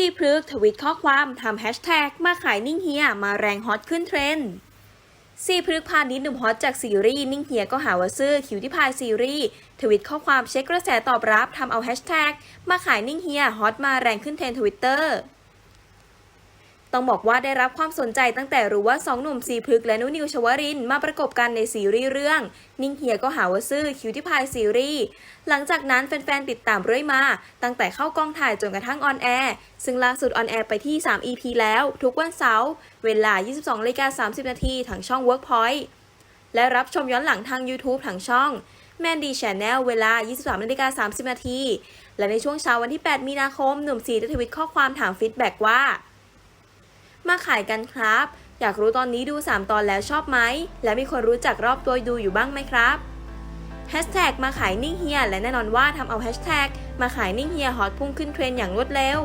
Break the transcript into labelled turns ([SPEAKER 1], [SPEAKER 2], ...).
[SPEAKER 1] ซีพฤกทวิตข้อความทำแฮชแท็กมาขายนิ่งเฮียมาแรงฮอตขึ้นเทรนด์ซีพฤกพาณิชย์หนุ่มฮอตจากซีรีส์นิ่งเฮียก็หาว่าซื้อคิวที่พายซีรีส์ทวิตข้อความเช็คกระแสตอบรับทำเอาแฮชแท็กมาขายนิ่งเฮียฮอตมาแรงขึ้นเทรนด์ทวิตเตอร์ ต้องบอกว่าได้รับความสนใจตั้งแต่รู้ว่าสองหนุ่มซีพฤกษ์และนุนิวชวรินมาประกบกันในซีรีส์เรื่อง นิ่งเฮียก็หาว่าซื่อคิวที่พายซีรีส์หลังจากนั้นแฟนๆติดตามเรื่อยมา ตั้งแต่เข้ากองถ่ายจนกระทั่งออนแอร์ซึ่งล่าสุดออนแอร์ไปที่ 3 EP แล้ว ทุกวันเสาร์เวลา 22นาฬิกา30 นาทีทางช่อง Workpoint และรับชมย้อนหลังทาง YouTube ทางช่อง Mandy Channel เวลา 23นาฬิกา30 นาที และในช่วงเช้าวันที่ 8 มีนาคม หนุ่มซีได้ทวิตข้อความถามฟีดแบ็กว่า มาขายกันครับ อยากรู้ตอนนี้ดู 3 ตอนแล้วชอบไหม และมีคนรู้จักรอบตัวดูอยู่บ้างไหมครับแฮชแท็กมาขายนิ่งเฮียและแน่นอนว่าทำเอาแฮชแท็กมาขายนิ่งเฮียฮอตพุ่งขึ้นเทรนด์อย่างรวดเร็ว